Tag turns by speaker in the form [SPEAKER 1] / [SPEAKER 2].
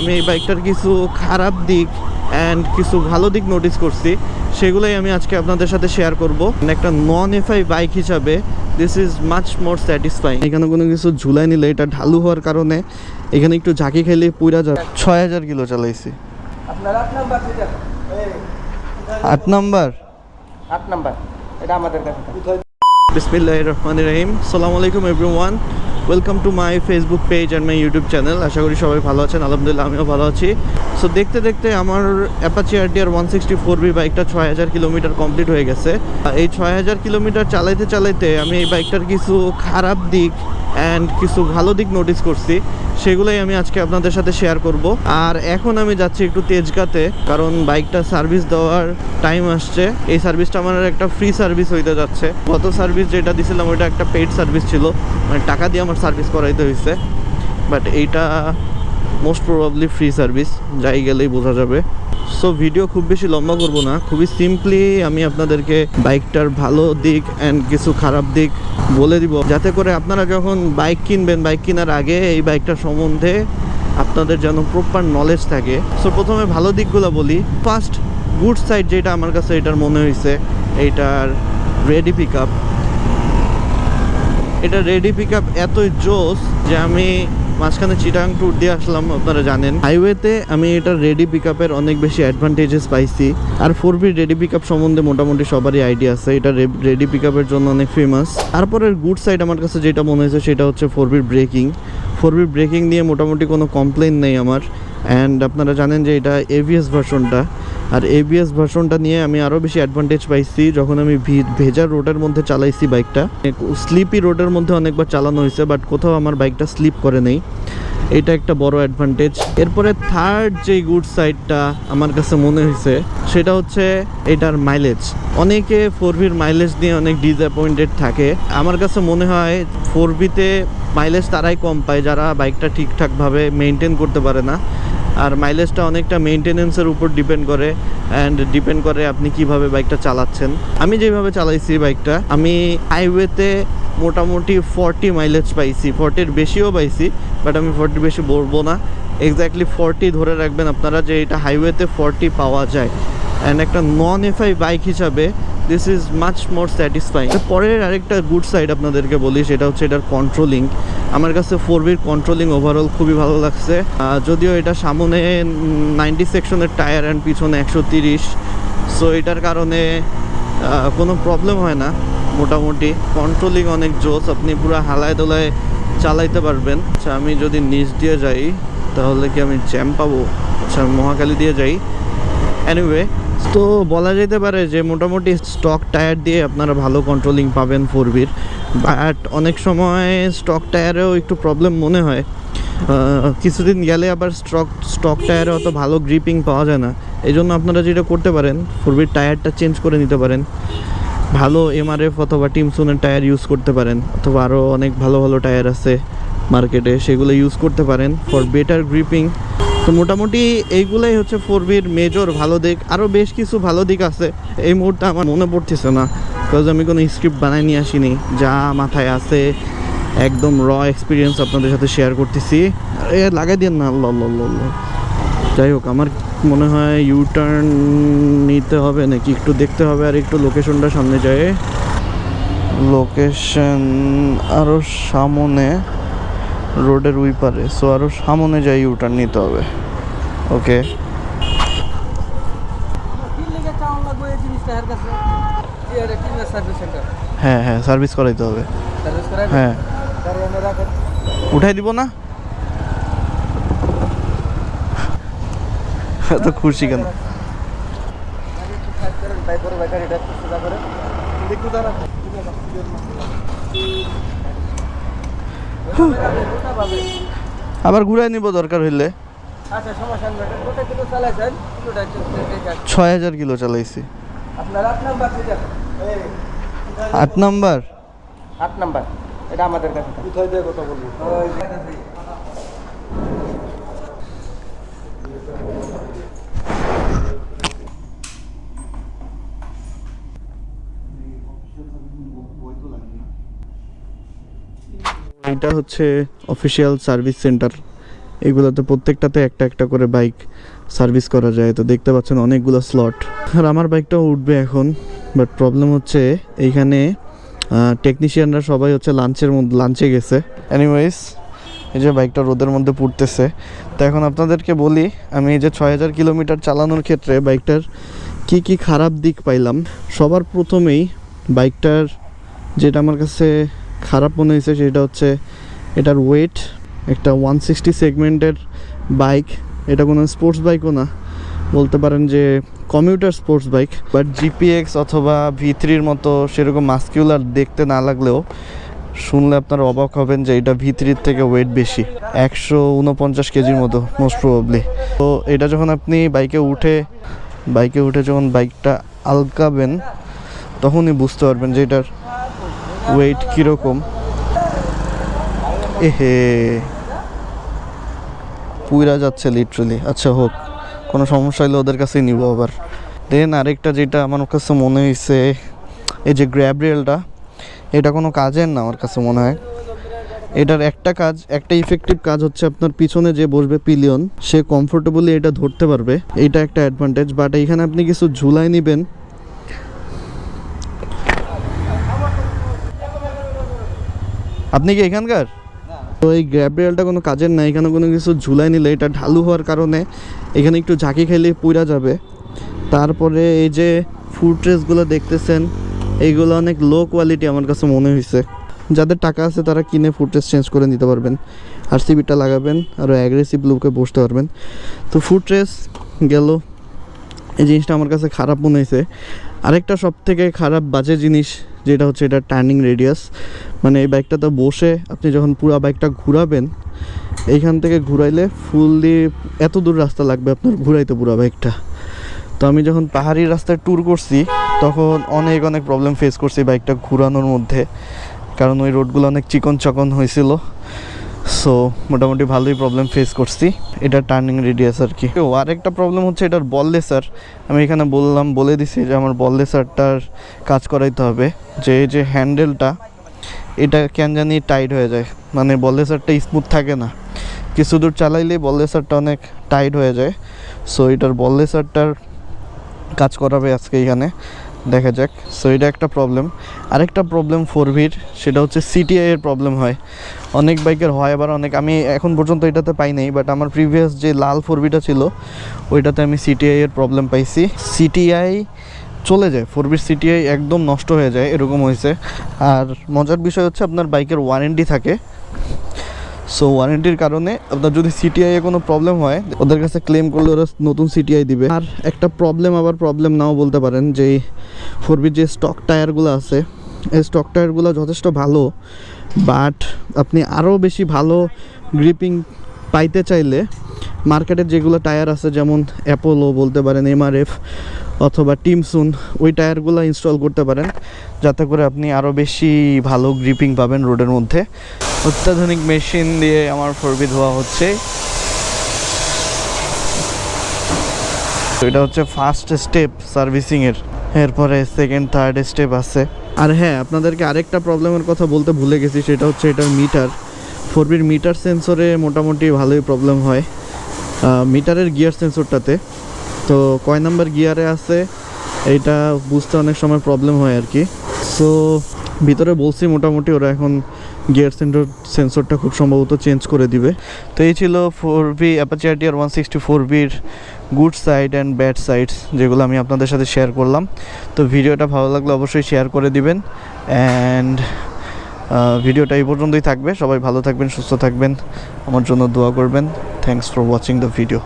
[SPEAKER 1] আমি এই বাইকটার কিছু খারাপ দিক অ্যান্ড কিছু ভালো দিক নোটিস করছি। সেগুলোই আমি আজকে আপনাদের সাথে শেয়ার করব। একটা নন এফআই বাইক হিসাবে this is much more satisfying এখানে কোনো কিছু ঝুলাই নিলে এটা ঢালু হওয়ার কারণে এখানে একটু ঝাঁকি খেলে পুরা যাবে ছয় হাজার কিলো চালাইছি।
[SPEAKER 2] আট নাম্বার
[SPEAKER 1] আট নাম্বার?
[SPEAKER 2] এটা আমাদের কাছে।
[SPEAKER 1] বিসমিল্লাহ রহমান রহিম। সালাম আলাইকুম everyone welcome to my Facebook page and my YouTube channel আশা করি সবাই ভালো আছেন। আলহামদুলিল্লাহ, আমিও ভালো আছি। সো দেখতে দেখতে আমার Apache RTR one sixty four V বাইকটা ছয় হাজার কিলোমিটার কমপ্লিট হয়ে গেছে। আর এই ছয় হাজার কিলোমিটার চালাইতে চালাইতে আমি এই বাইকটার কিছু খারাপ দিক অ্যান্ড কিছু ভালো দিক নোটিস করছি, সেগুলোই আমি আজকে আপনাদের সাথে শেয়ার করব। আর এখন আমি যাচ্ছি একটু তেজগাতে, কারণ বাইকটা সার্ভিস দেওয়ার টাইম আসছে। এই সার্ভিসটা আমার একটা ফ্রি সার্ভিস হইতে যাচ্ছে। গত সার্ভিস যেটা দিছিলাম, ওইটা একটা পেইড সার্ভিস ছিল। মানে টাকা দিয়ে আমার সার্ভিস করাইতে হয়েছে বাট এইটা মোস্ট প্রবাবলি ফ্রি সার্ভিস যাই গেলেই বোঝা যাবে। সো ভিডিও খুব বেশি লম্বা করব না, খুবই সিম্পলি আমি আপনাদেরকে বাইকটার ভালো দিক অ্যান্ড কিছু খারাপ দিক বলে দিব। যাতে করে আপনারা যখন বাইক কিনবেন, বাইক কেনার আগে এই বাইকটার সম্বন্ধে আপনাদের যেন প্রপার নলেজ থাকে। সো প্রথমে ভালো দিকগুলো বলি। ফার্স্ট গুড সাইড যেটা আমার কাছে এটার মনে হয়েছে এইটার রেডি পিক আপ এটা রেডি পিক আপ এতই জোস যে আমি মাঝখানে চিটাং ট্যুর দিয়ে আসলাম, আপনারা জানেন। হাইওয়েতে আমি এটা রেডি পিক আপের অনেক বেশি অ্যাডভান্টেজেস পাইছি। আর four V ready pick up সম্বন্ধে মোটামুটি সবারই আইডিয়া আছে। এটা রেডি পিক আপের জন্য অনেক ফেমাস তারপরে গুড সাইড আমার কাছে যেটা মনে হয়েছে, সেটা হচ্ছে four V braking four V braking নিয়ে মোটামুটি কোনো কমপ্লেন নেই আমার। অ্যান্ড আপনারা জানেন যে এটা এভিএস ভার্সনটা আর এবিএস ভার্সনটা নিয়ে আমি আরও বেশি অ্যাডভান্টেজ পাইছি, যখন আমি ভেজা রোডের মধ্যে চালাইছি বাইকটা স্লিপি রোডের মধ্যে অনেকবার চালানো হয়েছে বাট কোথাও আমার বাইকটা স্লিপ করে নেই। এটা একটা বড় অ্যাডভান্টেজ এরপরে থার্ড যে গুড সাইডটা আমার কাছে মনে হয়েছে, সেটা হচ্ছে এটার মাইলেজ অনেকে ফোর ভির মাইলেজ নিয়ে অনেক ডিসঅ্যাপয়েন্টেড থাকে। আমার কাছে মনে হয় ফোর ভিতে মাইলেজ তারাই কম পায়, যারা বাইকটা ঠিকঠাকভাবে মেনটেন করতে পারে না। আর মাইলেজটা অনেকটা মেনটেনেন্সের উপর ডিপেন্ড করে অ্যান্ড ডিপেন্ড করে আপনি কীভাবে বাইকটা চালাচ্ছেন। আমি যেভাবে চালাইছি বাইকটা আমি হাইওয়েতে মোটামুটি ফর্টি মাইলেজ পাইছি। ফর্টির বেশিও পাইছি বাট আমি ফর্টি বেশি বলব না। এক্স্যাক্টলি ফর্টি ধরে রাখবেন আপনারা যে এটা হাইওয়েতে ফর্টি পাওয়া যায়। অ্যান্ড একটা নন এফআই বাইক হিসাবে this is much more satisfying পরের আরেকটা গুড সাইড আপনাদেরকে বলি, সেটা হচ্ছে এটার কন্ট্রোলিং আমার কাছে ফোর বির কন্ট্রোলিং ওভারঅল খুবই ভালো লাগছে। যদিও এটা সামনে নাইনটি সেকশনের টায়ার অ্যান্ড পিছনে একশো তিরিশ সো এটার কারণে কোনো প্রবলেম হয় না, মোটামুটি। কন্ট্রোলিং অনেক জোস, আপনি পুরো হালায় দোলায় চালাইতে পারবেন। আচ্ছা আমি যদি নিচ দিয়ে যাই, তাহলে কি আমি জ্যাম পাবো? আচ্ছা মহাকালী দিয়ে যাই। এনিওয়ে তো বলা যেতে পারে যে মোটামুটি স্টক টায়ার দিয়ে আপনারা ভালো কন্ট্রোলিং পাবেন ফোর বির বাট অনেক সময় স্টক টায়ারেও একটু প্রবলেম মনে হয়। কিছুদিন গেলে আবার স্টক স্টক টায়ারে অত ভালো গ্রিপিং পাওয়া যায় না। এই জন্য আপনারা যেটা করতে পারেন ফোর বির টায়ারটা চেঞ্জ করে নিতে পারেন। ভালো এমআরএফ অথবা টিমসুনের টায়ার ইউজ করতে পারেন, অথবা আরও অনেক ভালো ভালো টায়ার আছে মার্কেটে সেগুলো ইউজ করতে পারেন ফর বেটার গ্রিপিং তো মোটামুটি এইগুলাই হচ্ছে ফোর বির মেজর ভালো দিক। আরও বেশ কিছু ভালো দিক আছে। এই মুহূর্তে আমার মনে পড়তেছে না। বিকজ আমি কোনো স্ক্রিপ্ট বানাই নিয়ে আসিনি। যা মাথায় আছে, একদম র এক্সপিরিয়েন্স আপনাদের সাথে শেয়ার করতেছি। এ লাগাই দিন না। আল্লাহ আল্লাহ যাই হোক, আমার মনে হয় ইউ টার্ন নিতে হবে নাকি একটু দেখতে হবে আর একটু লোকেশনটা সামনে যায় লোকেশন আরও সামনে। রোডের ওই পারে। সো আরও সামনে যাই ইউ নিতে হবে। ওকে হ্যাঁ হ্যাঁ সার্ভিস করাইতে হবে। হ্যাঁ। উঠাই দিব না? এত খুশি কেন?
[SPEAKER 2] করে গাড়িটা একটু সোজা করে দেখু দাঁড়া
[SPEAKER 1] আবার ঘুরাই নিব দরকার হইলে।
[SPEAKER 2] আচ্ছা।
[SPEAKER 1] ছয় হাজার কিলো চালাইছি।
[SPEAKER 2] আপনার আট নাম্বার
[SPEAKER 1] আট নাম্বার?
[SPEAKER 2] আট নাম্বার। এটা আমাদের কাছে। কোথায় দিয়ে কথা বলব?
[SPEAKER 1] এটা হচ্ছে অফিসিয়াল সার্ভিস সেন্টার এগুলোতে প্রত্যেকটাতে একটা একটা করে বাইক সার্ভিস করা যায়। তো দেখতে পাচ্ছেন অনেকগুলো স্লট আর আমার বাইকটাও উঠবে এখন বাট প্রবলেম হচ্ছে এইখানে টেকনিশিয়ানরা সবাই হচ্ছে লাঞ্চের মধ্যে লাঞ্চে গেছে। এনিওয়েজ এই যে বাইকটা রোদের মধ্যে পুড়তেছে। তো এখন আপনাদেরকে বলি, আমি এই যে ছয় হাজার কিলোমিটার চালানোর ক্ষেত্রে বাইকটার কি কি খারাপ দিক পাইলাম। সবার প্রথমেই বাইকটার যেটা আমার কাছে খারাপ মনে হয়েছে সেটা হচ্ছে এটার ওয়েট একটা ওয়ান সিক্সটি সেগমেন্টের বাইক এটা কোনো স্পোর্টস বাইকও না। বলতে পারেন যে commuter sports bike but GPX অথবা ভি থ্রির মতো সেরকম মাস্কিউলার দেখতে না লাগলেও শুনলে আপনারা অবাক হবেন যে এটা ভি থ্রির থেকে ওয়েট বেশি। একশো উনপঞ্চাশ কেজির মতো মোস্ট প্রবাবলি তো এটা যখন আপনি বাইকে উঠে বাইকে উঠে যখন বাইকটা আলকাবেন, তখনই বুঝতে পারবেন যে এটার ওয়েট কীরকম? এহে। পুইরা যাচ্ছে লিটারালি আচ্ছা হোক, কোনো সমস্যা হলে ওদের কাছেই নিব আবার। দেন আরেকটা যেটা আমার কাছে মনে হয়েছে এই যে গ্র্যাব এটা কোনো কাজের না আমার কাছে মনে হয়। এটার একটা কাজ, একটা ইফেক্টিভ কাজ হচ্ছে আপনার পিছনে যে বসবে পিলিয়ন সে কমফোর্টেবলি এটা ধরতে পারবে। এটা একটা অ্যাডভান্টেজ বাট এইখানে আপনি কিছু ঝুলাই নেবেন। আপনি কি এখানকার? তো এই গ্র্যাব রেলটা কোনো কাজের না, এখানে কোনো কিছু ঝুলাই নিলে এটা ঢালু হওয়ার কারণে এখানে একটু ঝাঁকি খেলে পুইরা যাবে। তারপরে এই যে ফুড ট্রেসগুলো দেখতেছেন এইগুলো অনেক লো কোয়ালিটি আমার কাছে মনে হয়েছে যাদের টাকা আছে তারা কিনে ফুড ট্রেস চেঞ্জ করে নিতে পারবেন। আর সিবিটা লাগাবেন আরও অ্যাগ্রেসিভ লুকে বসতে পারবেন। তো ফুড ট্রেস গেল। এই জিনিসটা আমার কাছে খারাপ মনে হয়েছে আরেকটা সব থেকে খারাপ বাজে জিনিস যেটা হচ্ছে এটা টার্নিং রেডিয়াস মানে এই বাইকটাতে বসে আপনি যখন পুরো বাইকটা ঘুরাবেন, এইখান থেকে ঘুরাইলে ফুল দিয়ে এত দূর রাস্তা লাগবে আপনার ঘুরাইতে পুরো বাইকটা তো আমি যখন পাহাড়ি রাস্তায় ট্যুর করছি, তখন অনেক অনেক প্রবলেম ফেস করছি বাইকটা ঘুরানোর মধ্যে। কারণ ওই রোডগুলো অনেক চিকন চকন হয়েছিল। সো মোটামুটি ভালোই প্রবলেম ফেস করছি। এটা টার্নিং রেডিয়াস আর কি। ও আরেকটা প্রবলেম হচ্ছে এটার বললেসার আমি এখানে বললাম, বলে দিছি যে আমার বল বললেসারটার কাজ করাইতে হবে। যে যে হ্যান্ডেলটা এটা কেন জানি টাইট হয়ে যায়। মানে বললেসারটা স্মুথ থাকে না। কিছু দূর চালাইলেই বললেসারটা অনেক টাইট হয়ে যায়। সো এটার বল বললেসারটার কাজ করাবে আজকে এখানে। দেখা যাক। সো এটা একটা প্রবলেম আরেকটা প্রবলেম ফোর ভির সেটা হচ্ছে সিটিআই এর প্রবলেম হয়। অনেক বাইকের হয়, আবার অনেক আমি এখন পর্যন্ত এটাতে পাই নাই বাট আমার প্রিভিয়াস যে লাল ফোর ভিটা ছিল, ওইটাতে আমি সিটিআই এর প্রবলেম পাইছি। সিটিআই চলে যায় ফোর বির সিটিআই একদম নষ্ট হয়ে যায়, এরকম হয়েছে। আর মজার বিষয় হচ্ছে আপনার বাইকের ওয়ারেন্টি থাকে। সো ওয়ারেন্টির কারণে আপনার যদি সিটিআই এ কোনো প্রবলেম হয়, ওদের কাছে ক্লেম করলে ওরা নতুন সিটিআই দিবে। আর একটা প্রবলেম আবার প্রবলেম নাও বলতে পারেন, যে ফোর বির যে স্টক টায়ারগুলো আছে, এই স্টক টায়ারগুলো যথেষ্ট ভালো বাট আপনি আরও বেশি ভালো গ্রিপিং পাইতে চাইলে মার্কেটের যেগুলো টায়ার আছে, যেমন অ্যাপোলো বলতে পারেন এমআরএফ অথবা টিমসুন ওই টায়ারগুলো ইনস্টল করতে পারেন, যাতে করে আপনি আরও বেশি ভালো গ্রিপিং পাবেন রোডের মধ্যে। অত্যাধুনিক মেশিন দিয়ে আমার ফোরবি ধোয়া হচ্ছে। তো এটা হচ্ছে ফার্স্ট স্টেপ সার্ভিসিংয়ের এরপরে সেকেন্ড থার্ড স্টেপ আছে। আর হ্যাঁ আপনাদেরকে আরেকটা প্রবলেমের কথা বলতে ভুলে গেছি সেটা হচ্ছে এটার মিটার ফোরবির মিটার সেন্সরে মোটামুটি ভালোই প্রবলেম হয় মিটারের গিয়ার সেন্সরটাতে তো কয় নাম্বার গিয়ারে আছে এটা বুঝতে অনেক সময় প্রবলেম হয় আর কি। সো ভিতরে বলছি মোটামুটি ওরা এখন গিয়ার সেন্সর সেন্সরটা খুব সম্ভবত চেঞ্জ করে দিবে। তো এই ছিল ফোর ভি অ্যাপাচার টিয়ার ওয়ান সিক্সটি ফোর বির good side and bad sides যেগুলো আমি আপনাদের সাথে শেয়ার করলাম। তো ভিডিওটা ভালো লাগলে অবশ্যই শেয়ার করে দিবেন। অ্যান্ড ভিডিওটা এই পর্যন্তই থাকবে। সবাই ভালো থাকবেন, সুস্থ থাকবেন। আমার জন্য দোয়া করবেন। Thanks for watching the video